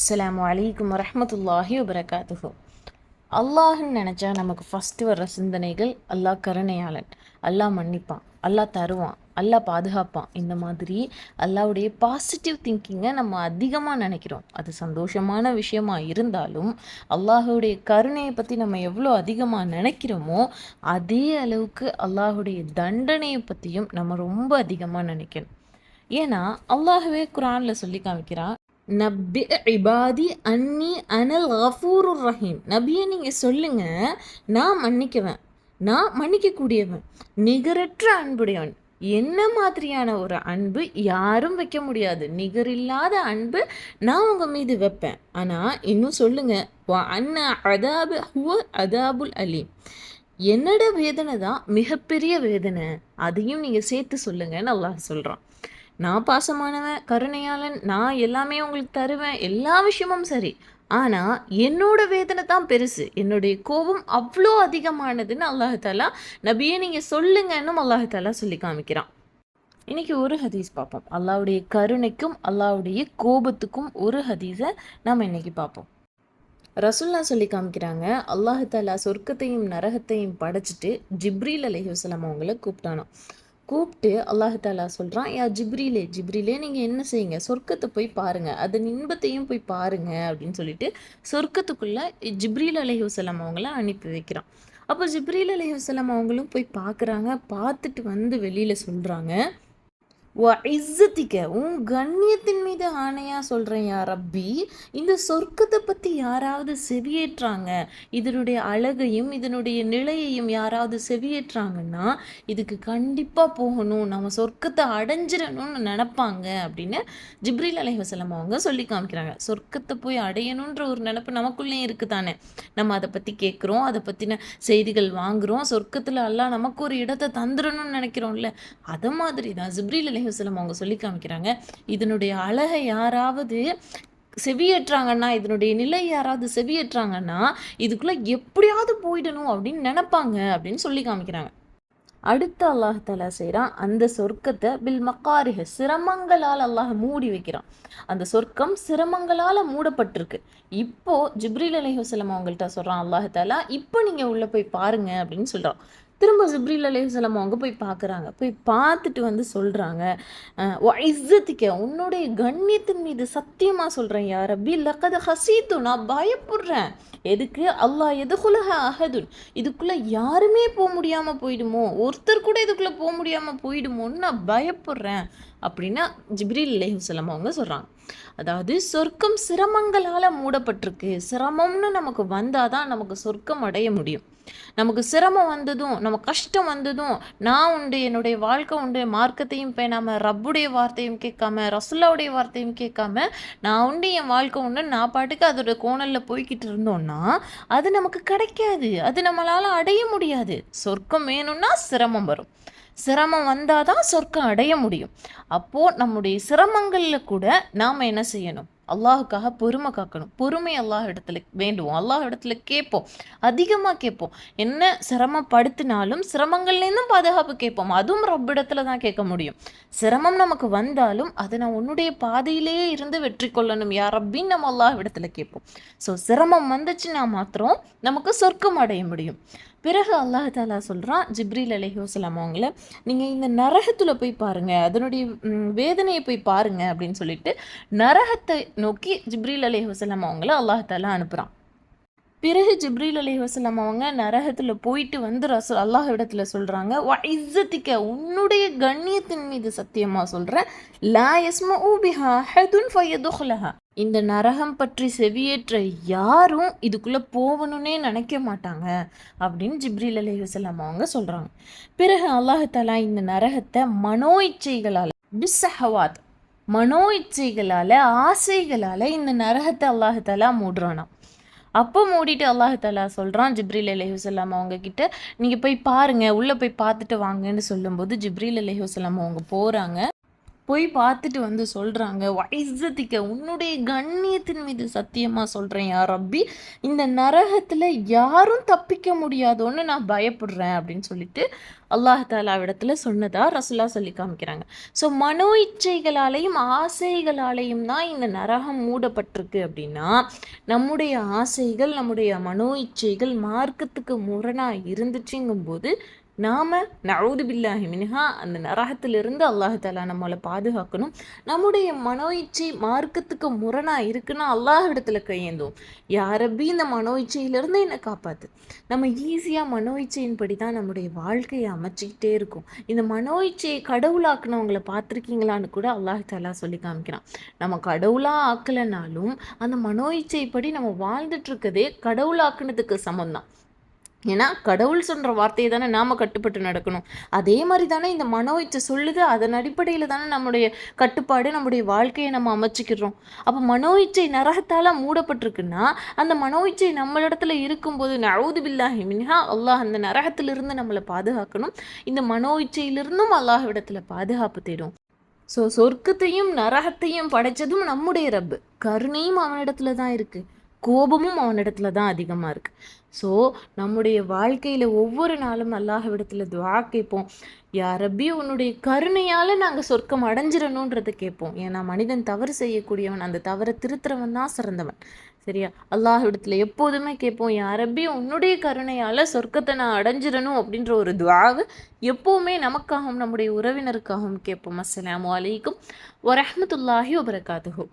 அஸ்ஸலாமு அலைக்கும் வரமத்துல்லாஹி வபரகாத்துஹு. அல்லாஹ்ன்னு நினச்சா நமக்கு ஃபஸ்ட்டு வர்ற சிந்தனைகள் அல்லாஹ் கருணையாளன். அல்லாஹ் மன்னிப்பான் அல்லாஹ் தருவான் அல்லாஹ் பாதுகாப்பான். இந்த மாதிரி அல்லாஹ்வுடைய பாசிட்டிவ் திங்கிங்கை நம்ம அதிகமாக நினைக்கிறோம். அது சந்தோஷமான விஷயமா இருந்தாலும் அல்லாஹுடைய கருணையை பற்றி நம்ம எவ்வளோ அதிகமாக நினைக்கிறோமோ அதே அளவுக்கு அல்லாஹுடைய தண்டனையை பற்றியும் நம்ம ரொம்ப அதிகமாக நினைக்கணும். ஏன்னா அல்லாஹுவே குரானில் சொல்லி காமிக்கிறான் நபி இபாதி அன்னி அனல் கஃபூருர் ரஹீம். நபியை நீங்கள் சொல்லுங்க நான் மன்னிக்குவேன் நான் மன்னிக்கக்கூடியவன் நிகரற்ற அன்புடையவன். என்ன மாதிரியான ஒரு அன்பு யாரும் வைக்க முடியாது. நிகரில்லாத அன்பு நான் உங்க மீது வைப்பேன். ஆனால் இன்னும் சொல்லுங்க வா அண்ணா அதாபு ஹுவ அதாபுல் அலீம். என்னோட வேதனை தான் மிகப்பெரிய வேதனை. அதையும் நீங்கள் சேர்த்து சொல்லுங்கன்னு அல்லாஹ் சொல்கிறான் நான் பாசமானவன் கருணையாளன் நான் எல்லாமே உங்களுக்கு தருவேன் எல்லா விஷயமும் சரி. ஆனால் என்னோட வேதனை தான் பெருசு. என்னுடைய கோபம் அவ்வளோ அதிகமானதுன்னு அல்லாஹாலா நபியே நீங்கள் சொல்லுங்கன்னு அல்லாஹாலா சொல்லி காமிக்கிறான். இன்னைக்கு ஒரு ஹதீஸ் பார்ப்போம். அல்லாவுடைய கருணைக்கும் அல்லாஹ்வுடைய கோபத்துக்கும் ஒரு ஹதீஸை நாம் இன்னைக்கு பார்ப்போம். ரசுல்லா சொல்லி காமிக்கிறாங்க அல்லாஹு தாலா சொர்க்கத்தையும் நரகத்தையும் படைச்சிட்டு ஜிப்ரீல் அலைஹிவசலாம் அவங்கள கூப்பிட்டானோ கூப்பிட்டு அல்லாஹ் தாலா சொல்கிறான் யா ஜிப்ரிலே ஜிப்ரிலே நீங்கள் என்ன செய்யுங்க? சொர்க்கத்தை போய் பாருங்கள் அதன் இன்பத்தையும் போய் பாருங்கள் அப்படின்னு சொல்லிட்டு சொர்க்கத்துக்குள்ளே ஜிப்ரீல் அலைஹுசலாம் அவங்கள அனுப்பி வைக்கிறான். அப்போ ஜிப்ரீல் அலைஹுசலாம் அவங்களும் போய் பார்க்குறாங்க பார்த்துட்டு வந்து வெளியில் சொல்கிறாங்க இஸ்ஸத்திக்க உன் கண்ணியத்தின் மீது ஆணையாக சொல்கிறேன் யா ரப்பி. இந்த சொர்க்கத்தை பற்றி யாராவது செவியேற்றாங்க? இதனுடைய அழகையும் இதனுடைய நிலையையும் யாராவது செவியேற்றாங்கன்னா இதுக்கு கண்டிப்பாக போகணும். நம்ம சொர்க்கத்தை அடைஞ்சிடணும்னு நினப்பாங்க அப்படின்னு ஜிப்ரீல் அலைவசலம் அவங்க சொல்லி காமிக்கிறாங்க. சொர்க்கத்தை போய் அடையணுன்ற ஒரு நினப்பு நமக்குள்ளேயும் இருக்குது தானே நம்ம அதை பற்றி கேட்குறோம் அதை பற்றின செய்திகள் வாங்குகிறோம் சொர்க்கத்தில் எல்லாம் நமக்கு ஒரு இடத்தை தந்துடணும்னு நினைக்கிறோம்ல. அதை மாதிரி தான் ஜிப்ரீல் அலைஹசலம் அவங்க சொல்லி காமிக்கிறாங்க. இதனுடைய அழகை யாராவது செவியேற்றாங்கன்னா இதனுடைய நிலை யாராவது செவியேற்றாங்கன்னா இதுக்குள்ளே எப்படியாவது போயிடணும் அப்படின்னு நினைப்பாங்க அப்படின்னு சொல்லி காமிக்கிறாங்க. அடுத்து அல்லாஹ் தலா செய்கிறான் அந்த சொர்க்கத்தை பில் மக்காரிக சிரமங்களால் அல்லாஹ் மூடி வைக்கிறான். அந்த சொர்க்கம் சிரமங்களால் மூடப்பட்டிருக்கு. இப்போ ஜிப்ரீல் அலைஹுசலம் அவங்கள்ட்ட சொல்கிறான் அல்லாஹ் தாலா இப்போ நீங்கள் உள்ளே போய் பாருங்க அப்படின்னு சொல்கிறான் திரும்ப ஜிப்ரீல் அலைஹுசலம் அவங்க போய் பார்க்குறாங்க போய் பார்த்துட்டு வந்து சொல்கிறாங்க இஸ்ஸத்திக்க உன்னுடைய கண்ணியத்தின் மீது சத்தியமாக சொல்கிறேன் யார் அப்படி லக்கத ஹசீத்து நான் பயப்படுறேன். எதுக்கு? அல்லாஹ் எதுகுலக அஹதுன். இதுக்குள்ளே யாருமே போக முடியாமல் போயிடுமோ? ஒருத்தர் கூட இதுக்குள்ளே போக முடியாமல் போயிடுமோன்னு நான் பயப்படுறேன். அப்படின்னா ஜிப்ரீல் அலைஹுசலம் அவங்க சொல்கிறாங்க அதாவது சொர்க்கம் சிரமங்களால் மூடப்பட்டிருக்கு. சிரமம்னு நமக்கு வந்தால் தான் நமக்கு சொர்க்கம் அடைய முடியும். நமக்கு சிரமம் வந்ததும் நம்ம கஷ்டம் வந்ததும் நான் உண்டு என்னுடைய வாழ்க்கை உண்டு மார்க்கத்தையும் பேணாம ரப்புடைய வார்த்தையும் கேட்காம ரசுல்லாவுடைய வார்த்தையும் கேட்காம நான் உண்டு என் வாழ்க்கை உண்டு நான் பாட்டுக்கு அதோட கோணலில் போய்கிட்டு இருந்தோம்னா அது நமக்கு கிடைக்காது. அது நம்மளால் அடைய முடியாது. சொர்க்கம் வேணும்னா சிரமம் வரும். சிரமம் வந்தால் தான் சொர்க்கம் அடைய முடியும். அப்போது நம்முடைய சிரமங்களில் கூட நாம் என்ன செய்யணும்? அல்லாஹுக்காக பொறுமை காக்கணும். பொறுமை அல்லாஹ் இடத்துல வேண்டுவோம். அல்லாஹ் இடத்துல கேட்போம். அதிகமாக கேட்போம். என்ன சிரமப்படுத்தினாலும் சிரமங்கள்லேருந்தும் பாதுகாப்பு கேட்போம். அதுவும் ரப்பிடத்தில் தான் கேட்க முடியும். சிரமம் நமக்கு வந்தாலும் அதை நான் உன்னுடைய பாதையிலேயே இருந்து வெற்றி கொள்ளணும். யார் அப்படின்னு நம்ம அல்லாஹ் இடத்துல கேட்போம். ஸோ சிரமம் வந்துச்சுன்னா மாத்திரம் நமக்கு சொர்க்கம் அடைய முடியும். பிறகு அல்லாஹ் தாலா சொல்கிறான் ஜிப்ரீல் அலைஹோசலாம் அவங்கள நீங்கள் இந்த நரகத்தில் போய் பாருங்கள் அதனுடைய வேதனையை போய் பாருங்கள் அப்படின்னு சொல்லிட்டு நரகத்தை நோக்கி ஜிப்ரீல் அலைஹோசலாம் அவங்கள அல்லாஹ் அனுப்புகிறான் பிறகு ஜிப்ரீல் அலி வசலாம் அவங்க நரகத்தில் போயிட்டு வந்து ரசூ அல்லாஹ் இடத்துல சொல்கிறாங்க வ இஸ்ஸத்திக்க உன்னுடைய கண்ணியத்தின் மீது சத்தியமாக சொல்கிறேன் லா யஸ்ம ஊபிஹா ஹெதுன் ஃபயதுஹ்லஹா. இந்த நரகம் பற்றி செவியேற்ற யாரும் இதுக்குள்ளே போகணுன்னே நினைக்க மாட்டாங்க அப்படின்னு ஜிப்ரீல் அலி வசலாம் அவங்க சொல்கிறாங்க பிறகு அல்லாஹ் தலா இந்த நரகத்தை மனோ இச்சைகளால் பிஸ்ஸஹவாத் மனோ இச்சைகளால் ஆசைகளால் இந்த நரகத்தை அல்லாஹத்தாலா மூடுறானா அப்போ மூடிட்டு அல்லாஹ் தலா சொல்கிறான் ஜிப்ரீல் அலஹுசல்லாம் அவங்கக்கிட்ட நீங்கள் போய் பாருங்கள் உள்ளே போய் பார்த்துட்டு வாங்கன்னு சொல்லும்போது ஜிப்ரீல் அலஹுசல்லாம் அவங்க போகிறாங்க போய் பார்த்துட்டு வந்து சொல்கிறாங்க வைசத்திக்க உன்னுடைய கண்ணியத்தின் மீது சத்தியமாக சொல்கிறேன் யார் ரப்பி. இந்த நரகத்தில் யாரும் தப்பிக்க முடியாதோன்னு நான் பயப்படுறேன் அப்படின்னு சொல்லிட்டு அல்லாஹ் தாலாவிடத்தில் சொன்னதாக ரசுல்லா சொல்லி காமிக்கிறாங்க. ஸோ மனோ இச்சைகளாலையும் ஆசைகளாலையும் தான் இந்த நரகம் மூடப்பட்டிருக்கு அப்படின்னா நம்முடைய ஆசைகள் நம்முடைய மனோ இச்சைகள் மார்க்கத்துக்கு முரணாக இருந்துச்சுங்கும்போது நாம் நவுது பில்லாஹி மின்ஹா அந்த நரகத்திலிருந்து அல்லாஹ் தாலா நம்மளை பாதுகாக்கணும். நம்முடைய மனோ இச்சை மார்க்கத்துக்கு முரணாக இருக்குன்னா அல்லாஹ் இடத்துல கையேந்தும். யாரப்பி இந்த மனோ இச்சையிலிருந்து என்னை காப்பாற்று நம்ம ஈஸியாக மனோ இச்சையின்படி தான் நம்முடைய வாழ்க்கையை அமைச்சிக்கிட்டே இருக்கும். இந்த மனோ இச்சையை கடவுளாக்குனவங்களை பார்த்துருக்கீங்களான்னு கூட அல்லாஹு தாலா சொல்லி காமிக்கிறான். நம்ம கடவுளாக ஆக்கலைனாலும் அந்த மனோ இச்சைப்படி நம்ம வாழ்ந்துட்டு இருக்கதே கடவுளாக்குனதுக்கு சமம் தான் ஏன்னா கடவுள் சொல்கிற வார்த்தையை தானே நாம் கட்டுப்பட்டு நடக்கணும். அதே மாதிரி தானே இந்த மனோ இச்சை சொல்லுது அதன் அடிப்படையில் தானே நம்முடைய கட்டுப்பாடு நம்முடைய வாழ்க்கையை நம்ம அமைச்சிக்கிறோம். அப்போ மனோ இச்சை நரகத்தால் மூடப்பட்டிருக்குன்னா அந்த மனோ இச்சை நம்மளிடத்துல இருக்கும்போது நழுது பில்லாஹி மின்ஹா அல்லாஹ் அந்த நரகத்திலிருந்து நம்மளை பாதுகாக்கணும். இந்த மனோ இச்சையிலிருந்தும் அல்லாஹ் இடத்துல பாதுகாப்பு தேடும். ஸோ சொர்க்கத்தையும் நரகத்தையும் படைச்சதும் நம்முடைய ரப்பு. கருணையும் அவனிடத்துல தான் இருக்குது கோபமும் அவனிடத்துல தான் அதிகமாக இருக்குது ஸோ நம்முடைய வாழ்க்கையில் ஒவ்வொரு நாளும் அல்லாஹ்விடத்தில் துவா கேட்போம். யாரப்பி உன்னுடைய கருணையால் நாங்கள் சொர்க்கம் அடைஞ்சிடணுன்றதை கேட்போம். ஏன்னா மனிதன் தவறு செய்யக்கூடியவன் அந்த தவறை திருத்துறவன் தான் சிறந்தவன். சரியா? அல்லாஹ்விடத்தில் எப்போதுமே கேட்போம் யாரப்பி உன்னுடைய கருணையால் சொர்க்கத்தை நான் அடைஞ்சிடணும் அப்படின்ற ஒரு துவாவை எப்போவுமே நமக்காகவும் நம்முடைய உறவினருக்காகவும் கேட்போம். அஸ்லாம் வலைக்கும் வரமத்துல்லாஹி வபரகாத்துஹூ.